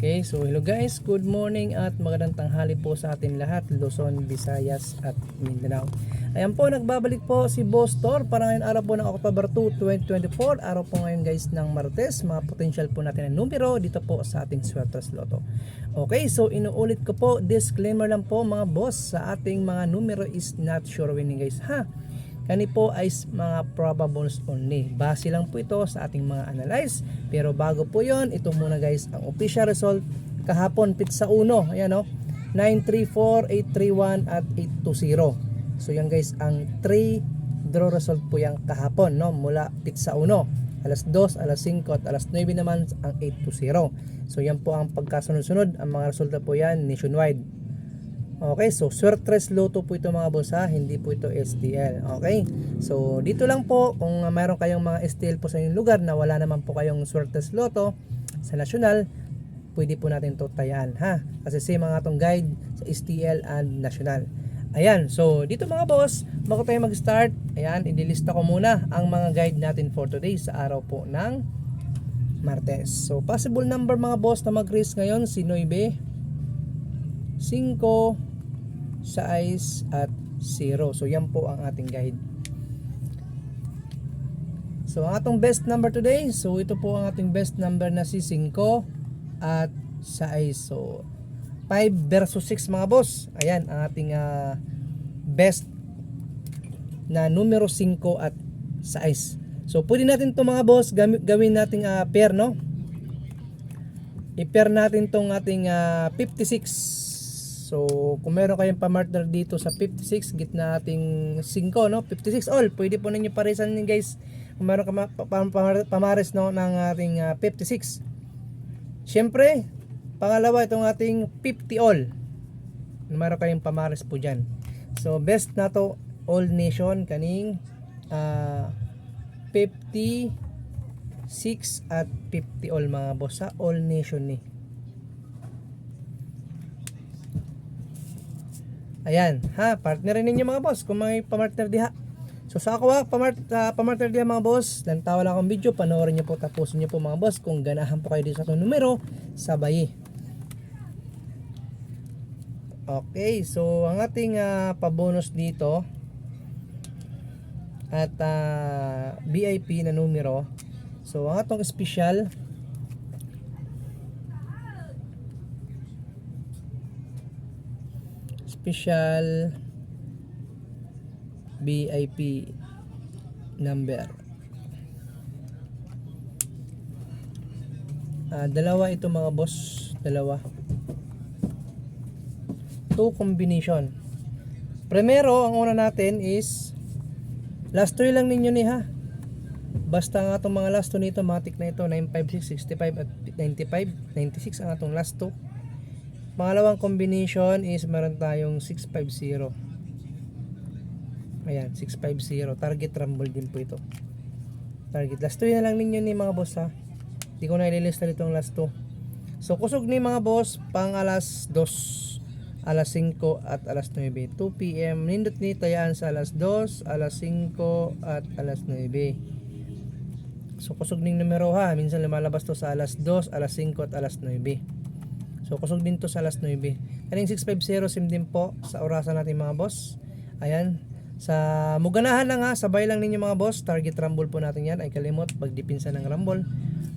Okay, so hello guys, good morning at magandang tanghali po sa atin lahat, Luzon, Visayas at Mindanao. Ayan po, nagbabalik po si Boss Tor para ngayon araw po ng October 2, 2024. Araw po ngayon guys ng Martes, mga potential po natin ng numero dito po sa ating Swertres Lotto. Okay, so inuulit ko po, disclaimer lang po mga boss sa ating mga numero is not sure winning guys ha. Kani po ay mga probables only. Base lang po ito sa ating mga analyze. Pero bago po yon, ito muna guys ang official result kahapon pizza 1. Ayan o. 934, 831 at 820. So yan guys ang 3 draw result po yung kahapon no mula pizza 1. Alas 2, alas 5 at alas 9 naman ang 820. So yan po ang pagkasunod-sunod. Ang mga resulta po yan nationwide. Okay, so Swertres Lotto po ito mga boss ha, hindi po ito STL. Okay, so dito lang po kung mayroon kayong mga STL po sa inyong lugar na wala naman po kayong Swertres Lotto sa national, pwede po natin to tayaan ha. Kasi same mga itong guide sa STL and national. Ayan, so dito mga boss, bago tayo mag-start, ayan, inilista ko muna ang mga guide natin for today sa araw po ng Martes. So possible number mga boss na mag-risk ngayon si 9, 5, size at 0. So yan po ang ating guide. So ang atong best number today, so ito po ang ating best number na si 5 at size. So 5 versus 6 mga boss. Ayan ang ating ah, best na numero 5 at size. So pwede natin to mga boss gawin nating ah, pair no. I-pair natin tong ating ah, 56. So, kung meron kayong pamartner dito sa 56, gitna ating 5, no? 56 all. Pwede po ninyo parisan yun, guys. Kung meron ka ma- pa- pa- pamares, no, ng ating ah, 56. Siyempre, pangalawa itong ating 50 all. Meron kayong pamares po dyan. So, best na to all nation kaning ah, 56 at 50 all mga boss sa all nation ni. Ayan, ha, partnerin ninyo mga boss kung may pamartner diha. So sa ako ha, pamart, ah, pamartner diha mga boss, lang tawa lang akong video, panoorin nyo po, tapusin nyo po mga boss kung ganahan po kayo dito sa itong numero, sabay. Okay, so ang ating ah, pabonus dito at ah, VIP na numero. So ang atong special special VIP number. Ah, dalawa ito mga boss, dalawa. Two combination. Primero, ang una natin is last two lang ninyo ni ha. Basta nga itong mga last two nito, matik na ito, 956, 65 at 95, 96 ang atong last two. Pangalawang combination is meron tayong 650. Ayan, 650. Target rumble din po ito. Target. Last 2 na lang ninyo ni mga boss ha. Hindi ko na ililista nitong last 2. So kusog ni mga boss pang alas 2, alas 5 at alas 9. 2 p.m. Nindot ni tayaan sa alas 2, alas 5 at alas 9. So kusog ning numero ha. Minsan lumalabas to sa alas 2, alas 5 at alas 9. So kusog din to sa alas 9. Kaning 650 sim din po sa orasan natin mga boss. Ayan. Sa muganahan lang ha, sabay lang ninyo mga boss. Target rumble po natin yan. Ay kalimot, pagdipinsa ng rumble.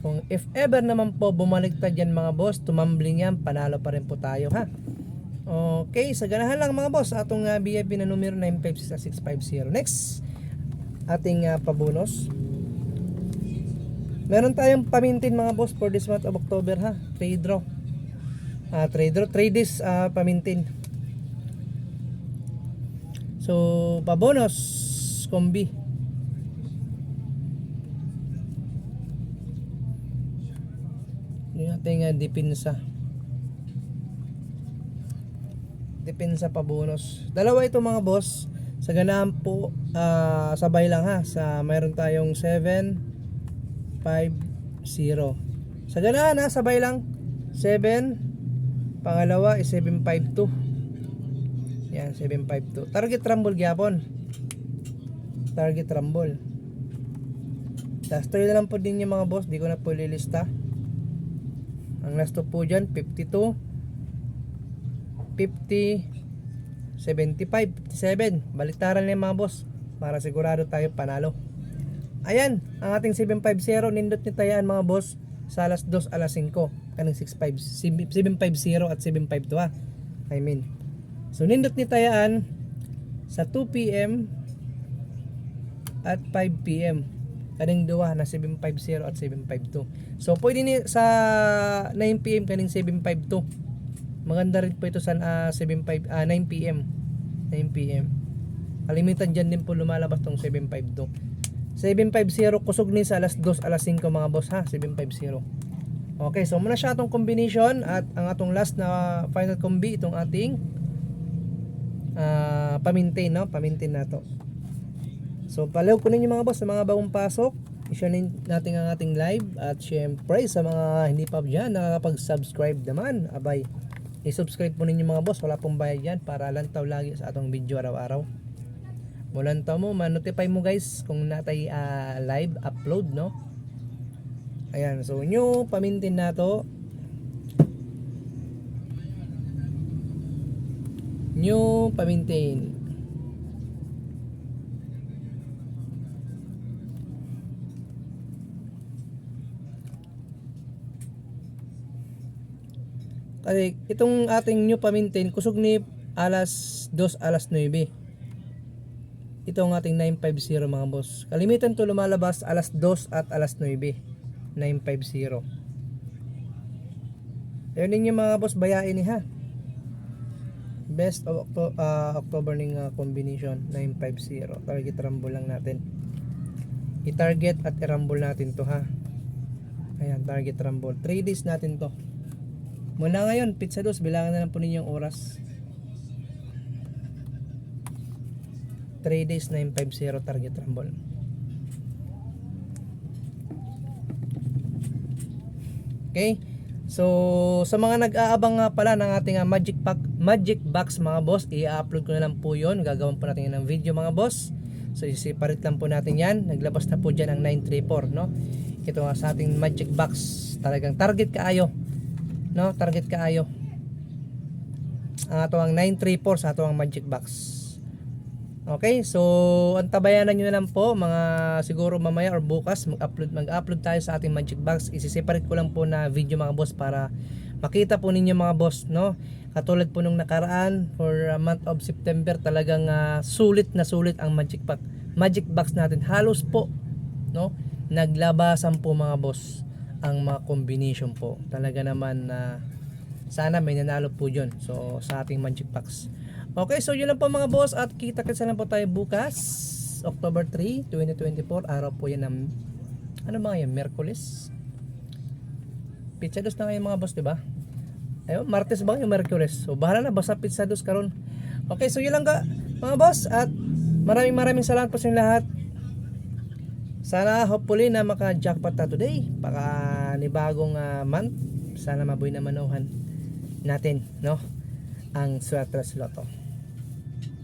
Kung if ever naman po bumaliktad yan mga boss, tumambling yan, panalo pa rin po tayo ha. Okay, sa ganahan lang mga boss, atong uh, VIP na numero 956 Next, ating uh, pabonus. Meron tayong pamintin mga boss for this month of October ha. Trade draw. Ah, trade draw, 3 days ah, pamintin. So, pabonus kombi. Yung ating uh, dipinsa. Dipinsa pabonus. Dalawa ito mga boss. Sa ganahan po, ah, sabay lang ha. Sa mayroon tayong 7, 5, 0. Sa ganahan ha, sabay lang. 7, pangalawa is 752. Yan, 752. Target rumble gyapon. Target rumble. Last try na lang po din yung mga boss. Di ko na po ililista. Ang last po dyan, 52, 50, 75, 57. Baliktaran na yung mga boss para sigurado tayo panalo. Ayan, ang ating 750 nindot ni tayaan mga boss sa alas 2 alas 5 kaning 65 750 at 752 ah. I mean. So nindot ni tayaan sa 2 PM at 5 PM kaning duwa na 750 at 752. So pwede ni sa 9 PM kaning 752. Maganda rin po ito sa ah, 75 ah, 9 PM. 9 PM. Kalimitan dyan din po lumalabas tong 752. 750 kusog ni sa alas 2 alas 5 mga boss ha? 750 okay so muna siya atong combination at ang atong last na final combi itong ating ah pamintain no? Pamintain na to. So palaw ko ninyo mga boss sa mga bagong pasok. I-share natin ang ating live at syempre sa mga hindi pa dyan nakakapag-subscribe naman. Abay i-subscribe po ninyo mga boss. Wala pong bayad yan para lantaw lagi sa atong video araw-araw Mulan to mo, ma-notify mo guys kung natay ah, live upload, no? Ayan, so nyo pamintin na to. Nyo pamintin. Kasi itong ating new pamintin, kusog ni alas 2, alas 9 ito ang ating 950 mga boss. Kalimitan to lumalabas alas 2 at alas 9. 950. Ayun ninyo mga boss, bayain ni. Best of Octo- ah, October ning ah, combination 950. Target rumble lang natin. I-target at i-rumble natin to ha. Ayan, target rumble. 3 days natin to. Mula ngayon, pizza dos, bilangan na lang po ninyo yung oras. 3 days 950 target rumble. Okay? So, sa mga nag-aabang nga pala ng ating ah, Magic Pack, Magic Box mga boss, i-upload ko na lang po 'yon. Gagawin po natin ng video mga boss. So, isiparit lang po natin 'yan. Naglabas na po diyan ang 934, no? Ito nga sa ating Magic Box, talagang target kaayo. No? Target kaayo. Ang ato ang 934 sa ato ang Magic Box. Okay, so antabayanan nyo na lang po mga siguro mamaya or bukas mag-upload mag-upload tayo sa ating Magic Box. Isi-separate ko lang po na video mga boss para makita po ninyo mga boss, no? Katulad po nung nakaraan for a month of September talagang ah, sulit na sulit ang Magic Box. Magic Box natin halos po, no? Naglabasan po mga boss ang mga combination po. Talaga naman na sana may nanalo po yun. So sa ating Magic Box. Okay, so yun lang po mga boss at kita-kita lang po tayo bukas October 3, 2024 araw po yan ng ano mga yan, Merkulis Pizza dos na ngayon mga boss, di ba? Ayun, Martes ba yung Merkulis? So bahala na, basta pizza dos karon. Okay, so yun lang ka mga boss at maraming maraming salamat po sa inyo lahat sana hopefully na maka-jackpot ta today baka ni bagong ah, month sana mabuhay na manuhan natin no ang Suatras Lotto